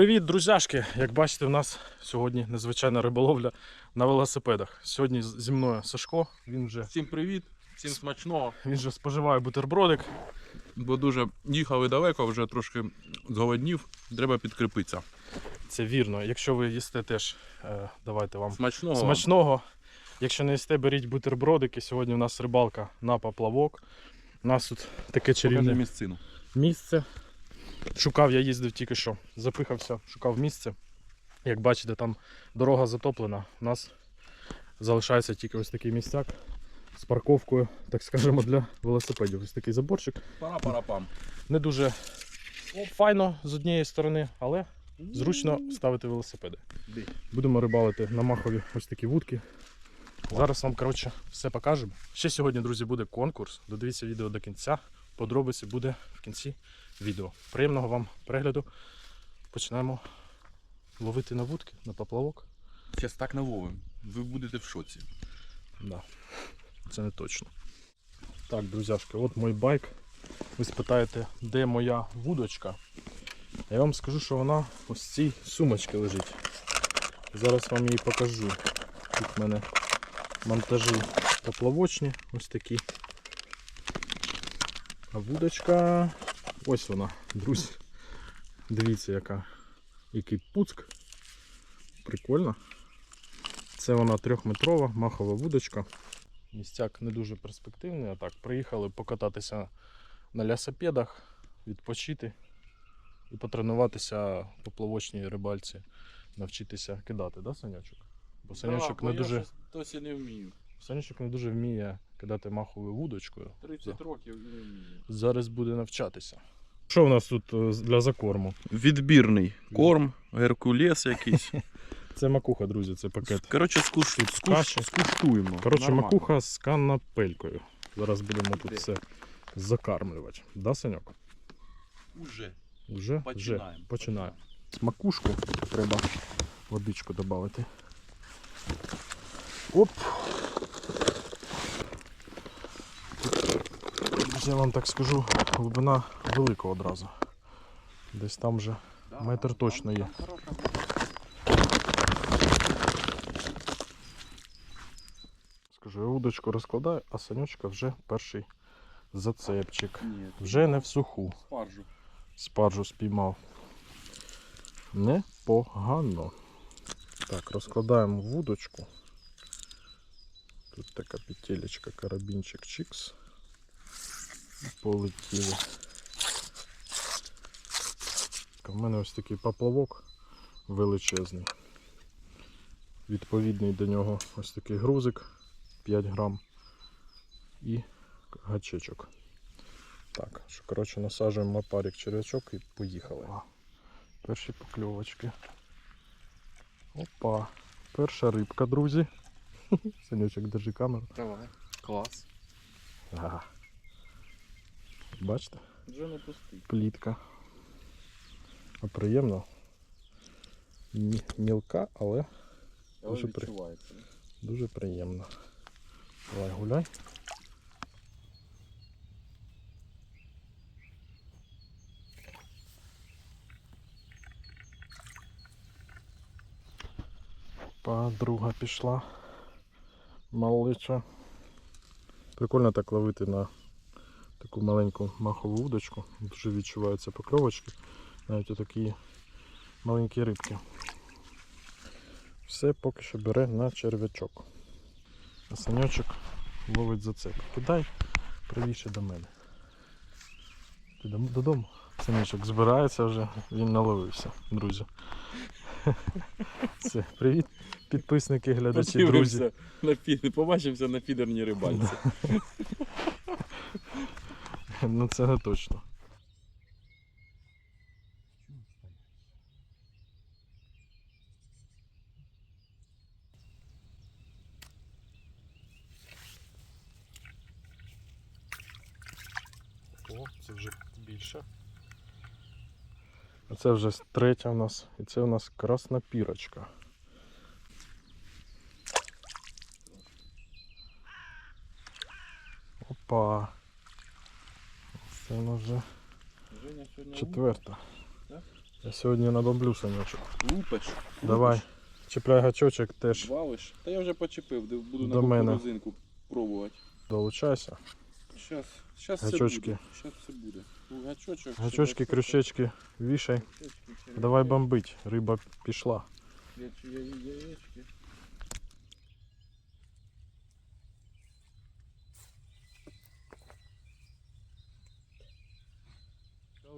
Привіт, друзяшки! Як бачите, у нас сьогодні незвичайна риболовля на велосипедах. Сьогодні зі мною Сашко, він вже, Всім привіт, всім смачного. він вже споживає бутербродик. Бо дуже їхали далеко, вже трошки зголоднів, треба підкріпитися. Це вірно. Якщо ви їсте теж, е, давайте вам Смачного. смачного. Якщо не їсте, беріть бутербродики. Сьогодні у нас рибалка на поплавок. У нас тут таке чарівне місце. Шукав, я їздив тільки що, запихався, шукав місце. Як бачите, там дорога затоплена. У нас залишається тільки ось такий місцяк з парковкою, так скажемо, для велосипедів. Ось такий заборчик. Пара-пара-пам. Не дуже файно з однієї сторони, але зручно ставити велосипеди. Будемо рибалити на махові ось такі вудки. Зараз вам коротше, все покажемо. Ще сьогодні, друзі, буде конкурс. Додивіться відео до кінця. Подробиці буде в кінці відео. Приємного вам перегляду. Починаємо ловити на вудки, на поплавок. Зараз так наловим. Ви будете в шоці. Да. Це не точно. Так, друзяшки, от мій байк. Ви спитаєте, де моя вудочка. Я вам скажу, що вона ось в цій сумочці лежить. Зараз вам її покажу. Тут в мене монтажі поплавочні, ось такі. А вудочка. Ось вона, друзі. Дивіться, яка, який пуцк. Прикольно. Це вона трьохметрова махова вудочка. Містяк не дуже перспективний, а так, приїхали покататися на лясопедах, відпочити і потренуватися по плавочній рибальці, навчитися кидати, да, Санячок? Бо Санячок, не дуже, Досі не вмію. Санячок не дуже вміє кидати маховою вудочкою. 30 років і не вмію. Зараз буде навчатися. Що у нас тут е, для закорму? Відбірний корм, геркулес якийсь. Це макуха, друзі, це пакет. Коротше, скуш... Тут скуш... каші. скуштуємо. Коротше, Нормально. макуха з канапелькою. Зараз будемо тут Де? все закармлювати. Да, Саньок? Уже. Вже, вже Починаємо. починаємо. Макушку треба водичку додати. Оп. Тут, Я вам так скажу, глибина велика одразу. Десь там вже метр точно є. скажу, я удочку розкладаю, а санючка вже перший зацепчик. Вже не в суху. спаржу. Спаржу спіймав. Непогано. Так, розкладаємо вудочку. Тут така петелечка, карабінчик чикс. Полетіли. У мене ось такий поплавок величезний. Відповідний до нього ось такий грузик 5 грам і гачечок. Так, що коротше насаджуємо на парік черв'ячок і поїхали. Перші покльовочки. Опа. Перша рибка, друзі. Санючок, держи камеру. Давай. Клас. Ага. Бачите? Вже не пустий. Плітка. А приємно. Мілка, але Але Дуже при- дуже приємно. Давай гуляй. Подруга пішла. Малича. Прикольно так ловити на таку маленьку махову удочку. Дуже відчуваються покльовочки. Навіть отакі маленькі рибки. Все поки що бере на черв'ячок. А саньочок ловить зацеп. Кидай правіше до мене. Ти додому. Санючок збирається вже, він наловився, друзі. Все, привіт, підписники, глядачі, друзі. На. Побачимося на фідерній рибальці. Ну це не точно. О, це вже більше. А це вже третя у нас. І це у нас красна пірочка. Опа. Це нас вже четверта. Так? Я сьогодні набомблю санечок. Лупиш. Давай. Чіпляй гачочок теж Валиш. Та я вже почепив, де буду До на мене. кукурузинку пробувати. долучайся. Щас, щас Гачочки. все буде. Щас все буде. Ну, Гачочок. Гачочки, крючечки, вішай. гачочки, червячки, Давай бомбить. Риба пішла. яйч- яй- яєчки.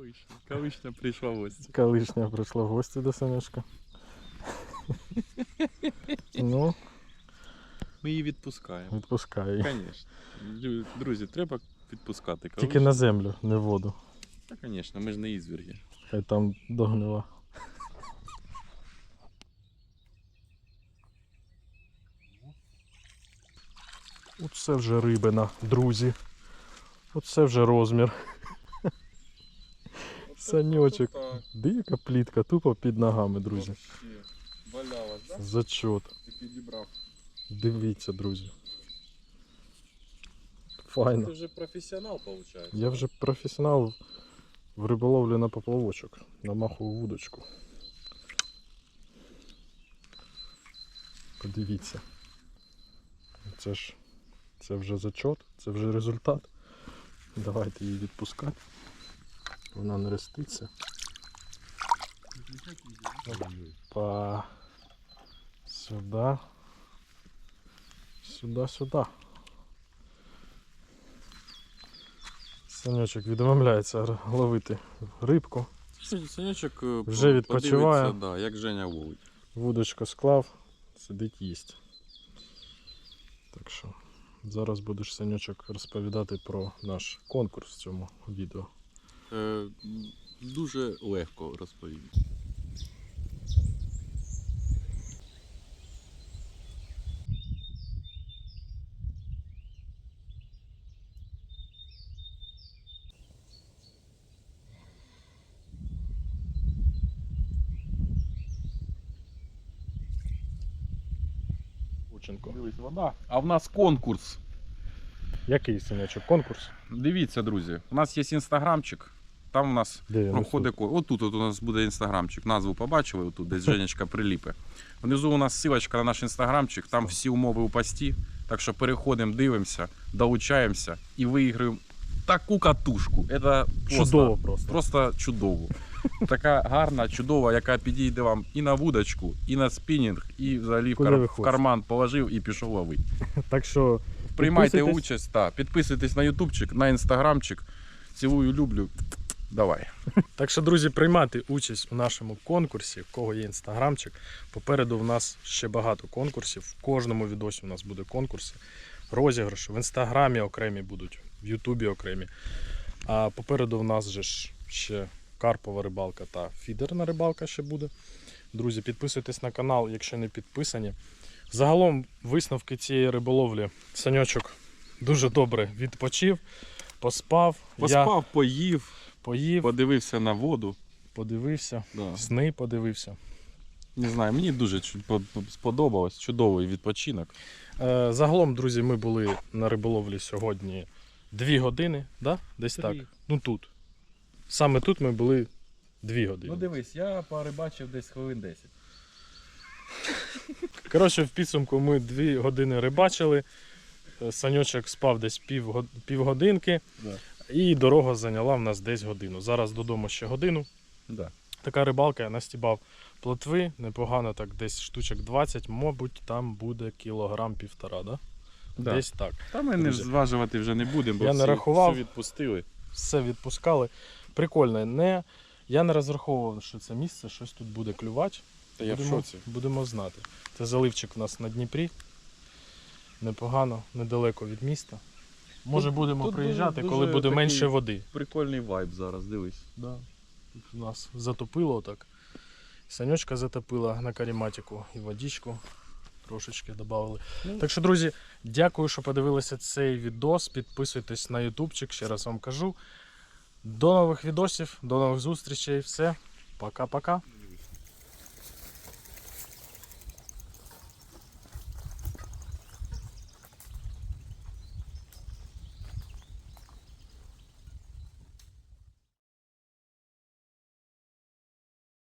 Калишня. Калишня прийшла в гості. Колишня прийшла в гості до санечка. Ну, Ми її відпускаємо. відпускай. Звісно. Друзі, треба відпускати Тільки на землю, не в воду. Та, звісно, ми ж не ізвірги. Хай там догнила. Оце вже рибина, друзі. Оце вже розмір. Санечок. Дика плітка, тупо під ногами, друзі. Валялась, да? Зачот. Ти підібрав. Дивіться, друзі. Файно. Ти вже професіонал, виходить. Я вже професіонал в риболовлі на поплавочок, на махову вудочку. Подивіться. Це ж це вже зачот, це вже результат. Давайте її відпускати. Вона не реститься. Па. Сюди. Сюди, сюди. Санечок відмовляється ловити рибку. Санячок Вже відпочиває. да, як Женя ловить. Вудочку склав, сидить їсть. Так що зараз будеш Санечок розповідати про наш конкурс в цьому відео. Е, дуже легко розповім. Дивись, вода. А в нас конкурс. Який Санечок? Конкурс? Дивіться, друзі, у нас є інстаграмчик. Там у нас проходить ко- Отут от у нас буде інстаграмчик. Назву побачили, отут десь Женечка приліпе. Внизу у нас ссылочка на наш інстаграмчик, там всі умови у пості. Так що переходимо, дивимося, долучаємося і виіграємо таку катушку. Це просто, Чудово просто. просто чудово. Така гарна, чудова, яка підійде вам і на вудочку, і на спінінг, і взагалі в, кар... в карман положив і пішов ловити. Так що Приймайте участь, та, підписуйтесь на ютубчик, на інстаграмчик. Цілую, люблю. Давай. Так що, друзі, приймати участь у нашому конкурсі, в кого є інстаграмчик. Попереду в нас ще багато конкурсів. В кожному відосі у нас буде конкурси, розіграші. В інстаграмі окремі будуть, в Ютубі окремі. А попереду в нас же ж ще карпова рибалка та фідерна рибалка ще буде. Друзі, підписуйтесь на канал, якщо не підписані. Загалом висновки цієї риболовлі. Саньочок дуже добре відпочив, поспав. Я Поспав, поїв, поїв, подивився на воду. подивився. Да. Сни подивився. Не знаю, мені дуже сподобалось. Чудовий відпочинок. Е, загалом, друзі, ми були на риболовлі сьогодні дві години, да? десь Три. так. Ну тут. Саме тут ми були дві години. Ну дивись, я порибачив десь хвилин 10. Коротше, в підсумку ми дві години рибачили. Е, Саньочок спав десь пів, півгодинки, Да. І дорога зайняла в нас десь годину. Зараз додому ще годину. Да. Така рибалка, я настібав плотви, непогано так, десь штучок 20, мабуть, там буде кілограм півтора, да? Да. Десь так. Та ми не Друзі. зважувати вже не будемо, бо Я не всі, рахував. всі відпустили. все відпускали. Прикольно. Не, я не розраховував, що це місце щось тут буде клювати. Та я в будемо, шоці. будемо знати. Це заливчик у нас на Дніпрі. Непогано, недалеко від міста. Може Тут- будемо тут приїжджати, дуже- коли дуже буде такий- менше води. Прикольний вайб зараз, дивись. Да. Тут у нас затопило так. Санечка затопила на каріматику і водичку. Трошечки додали. Ну. Так що, друзі, дякую, що подивилися цей відос. Підписуйтесь на ютубчик, ще раз вам кажу. До нових відосів, до нових зустрічей. Все. Пока-пока.